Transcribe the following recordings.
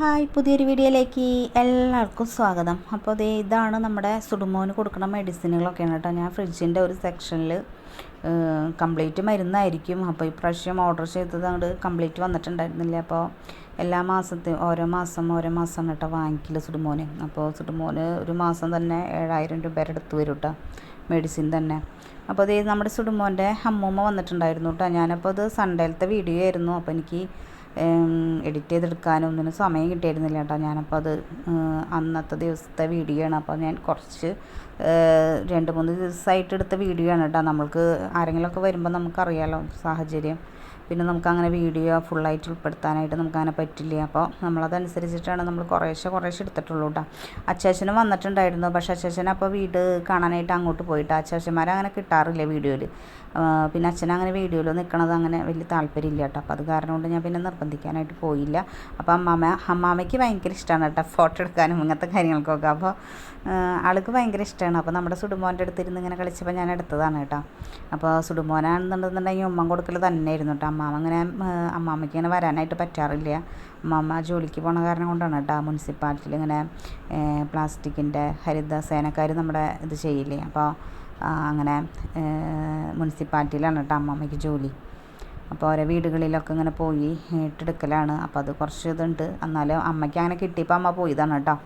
Hi പുതിയൊരു വീഡിയോയിലേക്ക് എല്ലാവർക്കും സ്വാഗതം. അപ്പോൾ അതേ ഇതാണ് നമ്മുടെ സുടുമോന് കൊടുക്കുന്ന മെഡിസിനുകളൊക്കെയാണ് കേട്ടോ. ഞാൻ ഫ്രിഡ്ജിന്റെ ഒരു സെക്ഷനിൽ കംപ്ലീറ്റ് മരുന്നായിരിക്കും. അപ്പോൾ ഇപ്രാവശ്യം ഓർഡർ ചെയ്തത് അങ്ങോട്ട് കംപ്ലീറ്റ് വന്നിട്ടുണ്ടായിരുന്നില്ല. അപ്പോൾ എല്ലാ മാസത്തെ ഓരോ മാസം ഓരോ മാസം കേട്ടോ വാങ്ങിക്കില്ല സുടുമോന്. അപ്പോൾ സുടുമോന് ഒരു മാസം തന്നെ ഏഴായിരം രൂപയുടെ അടുത്ത് വരും കേട്ടോ മെഡിസിൻ തന്നെ. അപ്പോൾ അതേ നമ്മുടെ സുടുമോന്റെ അമ്മൂമ്മ വന്നിട്ടുണ്ടായിരുന്നു കേട്ടോ. ഞാനപ്പോൾ അത് സൺഡേലത്തെ വീഡിയോ ആയിരുന്നു. അപ്പോൾ എനിക്ക് എഡിറ്റ് ചെയ്തെടുക്കാനും ഒന്നിനും സമയം കിട്ടിയിരുന്നില്ല കേട്ടോ. ഞാനപ്പോൾ അത് അന്നത്തെ ദിവസത്തെ വീഡിയോ ആണ്. അപ്പോൾ ഞാൻ കുറച്ച് രണ്ട് മൂന്ന് ദിവസമായിട്ട് എടുത്ത വീഡിയോ ആണ് കേട്ടോ. നമ്മൾക്ക് ആരെങ്കിലുമൊക്കെ വരുമ്പോൾ നമുക്കറിയാമല്ലോ സാഹചര്യം. പിന്നെ നമുക്ക് അങ്ങനെ വീഡിയോ ഫുള്ളായിട്ട് ഉൾപ്പെടുത്താനായിട്ട് നമുക്ക് അങ്ങനെ പറ്റില്ല. അപ്പോൾ നമ്മളതനുസരിച്ചിട്ടാണ് നമ്മൾ കുറേശ്ശെ കുറേശ്ശെ എടുത്തിട്ടുള്ളൂ കേട്ടോ അച്ചാച്ചനും വന്നിട്ടുണ്ടായിരുന്നു. പക്ഷേ അച്ചാച്ചൻ അപ്പോൾ വീട് കാണാനായിട്ട് അങ്ങോട്ട് പോയിട്ട്. അച്ചാച്ചന്മാരെ അങ്ങനെ കിട്ടാറില്ല വീഡിയോയിൽ. പിന്നെ അച്ഛൻ അങ്ങനെ വീഡിയോയിൽ നിൽക്കണത് അങ്ങനെ വലിയ താല്പര്യമില്ല കേട്ടോ അപ്പോൾ അത് കാരണം കൊണ്ട് ഞാൻ പിന്നെ നിർബന്ധിക്കാനായിട്ട് പോയില്ല. അപ്പോൾ അമ്മാമ്മ അമ്മാമ്മയ്ക്ക് ഭയങ്കര ഇഷ്ടമാണ് കേട്ടോ ഫോട്ടോ എടുക്കാനും ഇങ്ങനത്തെ കാര്യങ്ങൾക്കൊക്കെ. അപ്പോൾ ആൾക്ക് ഭയങ്കര ഇഷ്ടമാണ് അപ്പോൾ നമ്മുടെ സുടുമോന്റെ അടുത്തിരുന്ന് ഇങ്ങനെ കളിച്ചപ്പോൾ ഞാൻ എടുത്തതാണ് കേട്ടോ അപ്പോൾ സുടുമോനാണെന്നുണ്ടെന്നുണ്ടെങ്കിൽ ഉമ്മൻ കൊടുക്കൽ തന്നെയായിരുന്നു കേട്ടോ അമ്മാമ്മ അങ്ങനെ അമ്മാമ്മയ്ക്ക് ഇങ്ങനെ വരാനായിട്ട് പറ്റാറില്ല. അമ്മാമ്മ ജോലിക്ക് പോണ കാരണം കൊണ്ടാണ് കേട്ടോ മുനിസിപ്പാലിറ്റിയിൽ ഇങ്ങനെ പ്ലാസ്റ്റിക്കിന്റെ ഹരിതസേനക്കാർ നമ്മുടെ ഇത് ചെയ്യില്ലേ. അപ്പോൾ അങ്ങനെ മുനിസിപ്പാലിറ്റിയിലാണ് കേട്ടോ അമ്മാമ്മയ്ക്ക് ജോലി. അപ്പോൾ ഓരോ വീടുകളിലൊക്കെ ഇങ്ങനെ പോയി ഇട്ടെടുക്കലാണ്. അപ്പോൾ അത് കുറച്ച് ഇതുണ്ട്. എന്നാലും അമ്മയ്ക്ക് അങ്ങനെ കിട്ടിയപ്പോൾ അമ്മ പോയതാണ് കേട്ടോ.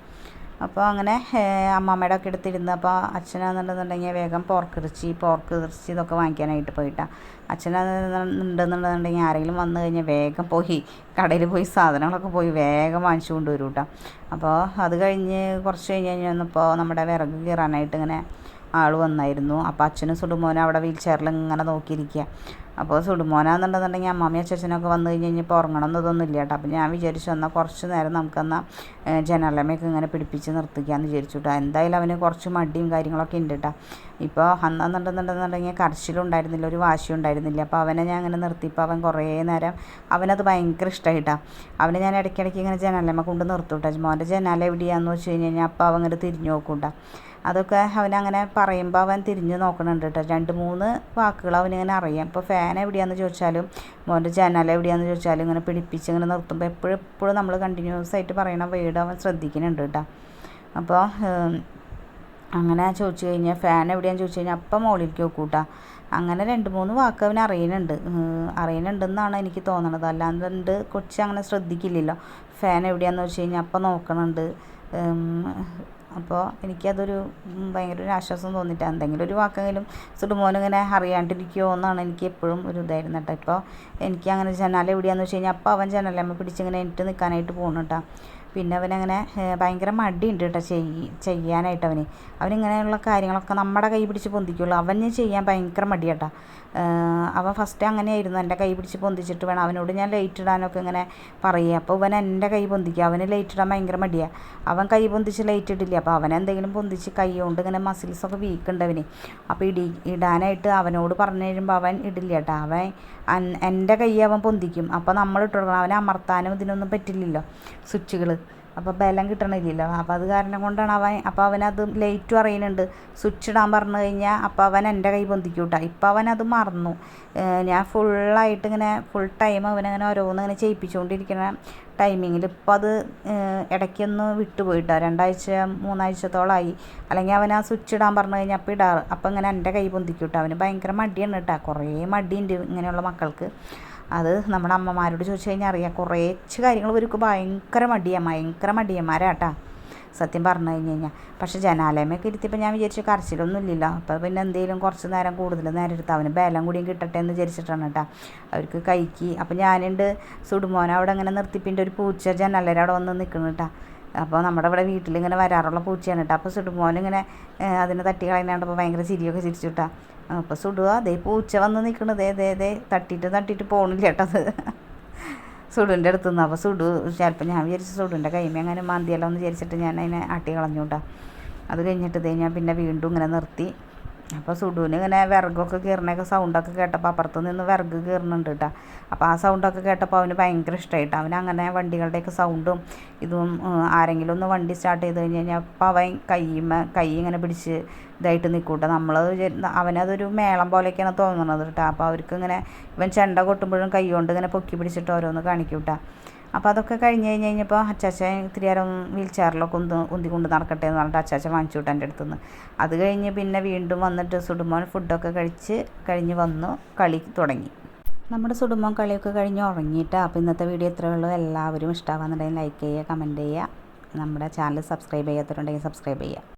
അപ്പോൾ അങ്ങനെ അമ്മമ്മയുടെ ഒക്കെ എടുത്തിരുന്ന് അപ്പോൾ അച്ഛനാണെന്നുണ്ടെന്നുണ്ടെങ്കിൽ വേഗം പോർക്ക് ഇറച്ചി പോർക്ക് ഇറച്ചി ഇതൊക്കെ വാങ്ങിക്കാനായിട്ട് പോയിട്ടാണ് അച്ഛനാണെന്നുണ്ടെന്നുണ്ടെന്നുണ്ടെങ്കിൽ ആരെങ്കിലും വന്നു കഴിഞ്ഞാൽ വേഗം പോയി കടയിൽ പോയി സാധനങ്ങളൊക്കെ പോയി വേഗം വാങ്ങിച്ചു കൊണ്ടുവരും കേട്ടോ അപ്പോൾ അത് കഴിഞ്ഞ് കുറച്ച് കഴിഞ്ഞ് കഴിഞ്ഞപ്പോൾ നമ്മുടെ വിറക് കീറാനായിട്ട് ഇങ്ങനെ ആൾ വന്നായിരുന്നു. അപ്പോൾ അച്ഛനും സുടുമോനും അവിടെ വീൽ ചെയറിൽ ഇങ്ങനെ നോക്കിയിരിക്കുക. അപ്പോൾ സുടുമോനാണെന്നുണ്ടെന്നുണ്ടെങ്കിൽ അമ്മാമ്മയും അച്ഛനൊക്കെ വന്നു കഴിഞ്ഞ് കഴിഞ്ഞപ്പോൾ ഉറങ്ങണം എന്നതൊന്നും ഇല്ല കേട്ടോ. അപ്പോൾ ഞാൻ വിചാരിച്ചു എന്നാൽ കുറച്ച് നേരം നമുക്കെന്നാൽ ജനറലമ്മയൊക്കെ ഇങ്ങനെ പിടിപ്പിച്ച് നിർത്തിക്കാമെന്ന് വിചാരിച്ചു കേട്ടോ. എന്തായാലും അവന് കുറച്ച് മടിയും കാര്യങ്ങളൊക്കെ ഉണ്ട് കേട്ടോ. ഇപ്പോൾ അന്നെന്നുണ്ടെന്നുണ്ടെന്നുണ്ടെങ്കിൽ കരച്ചിലുണ്ടായിരുന്നില്ല ഒരു വാശി ഉണ്ടായിരുന്നില്ല. അപ്പോൾ അവനെ ഞാൻ അങ്ങനെ നിർത്തിയപ്പോൾ അവൻ കുറേ നേരം അവനത് ഭയങ്കര ഇഷ്ടമായിട്ടാണ് അവനെ ഞാൻ ഇടയ്ക്കിടയ്ക്ക് ഇങ്ങനെ ജനലമ്മ കൊണ്ട് നിർത്തും കേട്ടോ. മോന്റെ ജനാല എവിടെയാണെന്ന് വെച്ച് കഴിഞ്ഞ് കഴിഞ്ഞാൽ അപ്പോൾ അവൻ ഇങ്ങനെ തിരിഞ്ഞു കേട്ടോ. അതൊക്കെ അവൻ അങ്ങനെ പറയുമ്പോൾ അവൻ തിരിഞ്ഞ് നോക്കണുണ്ട് കേട്ടോ രണ്ട് മൂന്ന് വാക്കുകൾ അവനിങ്ങനെ അറിയാം. ഇപ്പോൾ ഫാൻ എവിടെയാണെന്ന് ചോദിച്ചാലും മോന്റെ ജനൽ എവിടെയാണെന്ന് ചോദിച്ചാലും ഇങ്ങനെ പിടിപ്പിച്ച് ഇങ്ങനെ നിർത്തുമ്പോൾ എപ്പോഴും എപ്പോഴും നമ്മൾ കണ്ടിന്യൂസ് ആയിട്ട് പറയണ വേർഡ് അവൻ ശ്രദ്ധിക്കുന്നുണ്ട് കേട്ടോ അപ്പോൾ അങ്ങനെ ചോദിച്ചു കഴിഞ്ഞാൽ ഫാൻ എവിടെയാണെന്ന് ചോദിച്ചു കഴിഞ്ഞാൽ അപ്പം മുകളിലേക്ക് നോക്കൂട്ടാ അങ്ങനെ രണ്ട് മൂന്ന് വാക്ക് അവൻ അറിയുന്നുണ്ട്. അറിയുന്നുണ്ടെന്നാണ് എനിക്ക് തോന്നണത്. അല്ലാണ്ട് കൊച്ചി അങ്ങനെ ശ്രദ്ധിക്കില്ലല്ലോ. ഫാൻ എവിടെയാണെന്ന് വെച്ച് കഴിഞ്ഞാൽ അപ്പം നോക്കണുണ്ട്. അപ്പോൾ എനിക്കതൊരു ഭയങ്കര ഒരു ആശ്വാസം തോന്നിയിട്ട് എന്തെങ്കിലും ഒരു വാക്കെങ്കിലും സുടുമോനിങ്ങനെ അറിയാണ്ടിരിക്കുമോ എന്നാണ് എനിക്ക് എപ്പോഴും ഒരു ഇതായിരുന്നു കേട്ടോ. ഇപ്പോൾ എനിക്ക് അങ്ങനെ ജനാല വെച്ച് കഴിഞ്ഞാൽ അപ്പോൾ അവൻ ജനാലമ്മ പിടിച്ചിങ്ങനെ എനിക്ക് നിൽക്കാനായിട്ട് പോകുന്നു കേട്ടോ. പിന്നെ അവനങ്ങനെ ഭയങ്കര മടിയുണ്ട് കേട്ടോ ചെയ് ചെയ്യാനായിട്ട് അവന്. അവനിങ്ങനെയുള്ള കാര്യങ്ങളൊക്കെ നമ്മുടെ കൈ പിടിച്ച് പൊന്തിക്കുള്ളൂ. അവന് ചെയ്യാൻ ഭയങ്കര മടിയാട്ടാ. അവൻ ഫസ്റ്റ് അങ്ങനെയായിരുന്നു. എന്റെ കൈ പിടിച്ച് പൊന്തിച്ചിട്ട് വേണം. അവനോട് ഞാൻ ലൈറ്റ് ഇടാനൊക്കെ ഇങ്ങനെ പറയുക അപ്പോൾ ഇവൻ എന്റെ കൈ പൊന്തിക്കുക അവന് ലൈറ്റ് ഇടാൻ ഭയങ്കര മടിയാണ് അവൻ കൈ പൊന്തിച്ച് ലൈറ്റ് ഇടില്ല? അപ്പോൾ അവൻ എന്തെങ്കിലും പൊന്തിച്ച് കൈ കൊണ്ട് ഇങ്ങനെ മസിൽസൊക്കെ വീക്ക് ഉണ്ട് അവന്. അപ്പോൾ ഇടി ഇടാനായിട്ട് അവനോട് പറഞ്ഞു കഴിയുമ്പോൾ അവൻ ഇടില്ല കേട്ടോ? അവൻ എന്റെ കൈ അവൻ പൊന്തിക്കും. അപ്പോൾ നമ്മൾ ഇട്ട് കൊടുക്കണം അവനെ അമർത്താനും ഇതിനൊന്നും പറ്റില്ലല്ലോ. സ്വിച്ചുകൾ അപ്പോൾ ബലം കിട്ടണില്ലല്ലോ. അപ്പോൾ അത് കാരണം കൊണ്ടാണ് അവൻ അപ്പോൾ അവനത് ലേറ്റും അറിയുന്നുണ്ട്. സ്വിച്ച് ഇടാൻ പറഞ്ഞു കഴിഞ്ഞാൽ അപ്പോൾ അവൻ എന്റെ കൈ പൊന്തിക്കൂട്ടാ. ഇപ്പോൾ അവനത് മറന്നു. ഞാൻ ഫുള്ളായിട്ട് ഇങ്ങനെ ഫുൾ ടൈം അവനങ്ങനെ ഓരോന്ന് ഇങ്ങനെ ചെയ്യിപ്പിച്ചുകൊണ്ടിരിക്കുന്ന ടൈമിങ്ങിൽ ഇപ്പോൾ അത് ഇടയ്ക്കൊന്ന് വിട്ടുപോയിട്ടോ രണ്ടാഴ്ച മൂന്നാഴ്ചത്തോളമായി അല്ലെങ്കിൽ അവൻ ആ സ്വിച്ച് ഇടാൻ പറഞ്ഞു കഴിഞ്ഞാൽ അപ്പോൾ ഇടാറ്. അപ്പോൾ ഇങ്ങനെ എന്റെ കൈ പൊന്തിക്കൂട്ടോ. അവന് ഭയങ്കര മടിയാണ് കേട്ടോ. കുറേ മടിയുണ്ട് ഇങ്ങനെയുള്ള മക്കൾക്ക്. അത് നമ്മുടെ അമ്മമാരോട് ചോദിച്ചു കഴിഞ്ഞാൽ അറിയാം. കുറേച്ച് കാര്യങ്ങൾ ഇവർക്ക് ഭയങ്കര മടിയാണ് ഭയങ്കര മടിയന്മാരാട്ടാ സത്യം പറഞ്ഞു കഴിഞ്ഞ് കഴിഞ്ഞാൽ. പക്ഷേ ജനാലയമൊക്കെ ഇരുത്തിയപ്പോൾ ഞാൻ വിചാരിച്ചു കരച്ചിലൊന്നും ഇല്ലല്ലോ. അപ്പോൾ പിന്നെ എന്തെങ്കിലും കുറച്ച് നേരം കൂടുതൽ നേരം എടുത്ത് അവന് ബലം കൂടിയും കിട്ടട്ടെ എന്ന് വിചാരിച്ചിട്ടാണ് കേട്ടോ അവർക്ക് കൈക്ക്. അപ്പോൾ ഞാനുണ്ട് സുടുമോനെ അവിടെ അങ്ങനെ നിർത്തിപ്പിന്റെ ഒരു പൂച്ച ജനാലയുടെ വന്ന് നിൽക്കുന്നു കേട്ടോ. അപ്പോൾ നമ്മുടെ ഇവിടെ വീട്ടിലിങ്ങനെ വരാറുള്ള പൂച്ചയാണ് കേട്ടോ. അപ്പോൾ സുടുമോനിങ്ങനെ അതിനെ തട്ടി കളയുന്നതുകൊണ്ടപ്പോൾ ഭയങ്കര ചിരിയൊക്കെ ചിരിച്ചു കേട്ടോ. അപ്പോൾ സുടുക അതേ പൂച്ച വന്ന് നിൽക്കണത് ദേ ദേ തട്ടിയിട്ട് തട്ടിയിട്ട് പോകണില്ല കേട്ടോ അത്. സുടുവിന്റെ അടുത്ത് നിന്ന്. അപ്പോൾ സുടു ചിലപ്പോൾ ഞാൻ വിചാരിച്ചു സുടുവിന്റെ കൈമ അങ്ങനെ മാന്തിയല്ലോ എന്ന് വിചാരിച്ചിട്ട് ഞാൻ അതിനെ ആട്ടി കളഞ്ഞു കേട്ടോ. അത് കഴിഞ്ഞിട്ട് ഞാൻ പിന്നെ വീണ്ടും ഇങ്ങനെ നിർത്തി. അപ്പോൾ സുഡുവിന് ഇങ്ങനെ വിറകൊക്കെ കീറണൊക്കെ സൗണ്ടൊക്കെ കേട്ടപ്പോൾ അപ്പുറത്ത് നിന്ന് വിറക് കീറുന്നുണ്ട് കേട്ടോ അപ്പോൾ ആ സൗണ്ടൊക്കെ കേട്ടപ്പോൾ അവന് ഭയങ്കര ഇഷ്ടമായിട്ട് അവൻ അങ്ങനെ വണ്ടികളുടെയൊക്കെ സൗണ്ടും ഇതും ആരെങ്കിലും ഒന്ന് വണ്ടി സ്റ്റാർട്ട് ചെയ്ത് കഴിഞ്ഞ് കഴിഞ്ഞാൽ അപ്പോൾ അവൻ കൈ കൈ ഇങ്ങനെ പിടിച്ച് ഇതായിട്ട് നിൽക്കൂട്ടോ നമ്മൾ അവനതൊരു മേളം പോലെയൊക്കെയാണ് തോന്നുന്നത് കേട്ടോ അപ്പോൾ അവർക്ക് ഇങ്ങനെ ഇവൻ ചെണ്ട കൊട്ടുമ്പോഴും കൈ കൊണ്ട് ഇങ്ങനെ പൊക്കി പിടിച്ചിട്ട് ഓരോന്ന് കാണിക്കൂട്ടാ. കേട്ടോ അപ്പോൾ അതൊക്കെ കഴിഞ്ഞ് കഴിഞ്ഞ് കഴിഞ്ഞപ്പോൾ അച്ചാച്ച ഇത്തിരി നേരം വീൽ ചെയറിലൊക്കെ ഒന്ന് ഉന്തിക്കൊണ്ട് നടക്കട്ടെ എന്ന് പറഞ്ഞിട്ട് അച്ചാച്ച വാങ്ങിച്ചു വിട്ടു എന്റെ അടുത്തുനിന്ന്. അത് കഴിഞ്ഞ് പിന്നെ വീണ്ടും വന്നിട്ട് സുടുമോൻ ഫുഡൊക്കെ കഴിച്ച് കഴിഞ്ഞ് വന്നു കളി തുടങ്ങി. നമ്മുടെ സുടുമോൻ കളിയൊക്കെ കഴിഞ്ഞ് ഉറങ്ങിയിട്ട്. അപ്പോൾ ഇന്നത്തെ വീഡിയോ ഇത്രയേ ഉള്ളൂ. എല്ലാവരും ഇഷ്ടമാകുന്നുണ്ടെങ്കിൽ ലൈക്ക് ചെയ്യുക കമന്റ് ചെയ്യുക. നമ്മുടെ ചാനൽ സബ്സ്ക്രൈബ് ചെയ്യാത്തവരുണ്ടെങ്കിൽ സബ്സ്ക്രൈബ് ചെയ്യുക.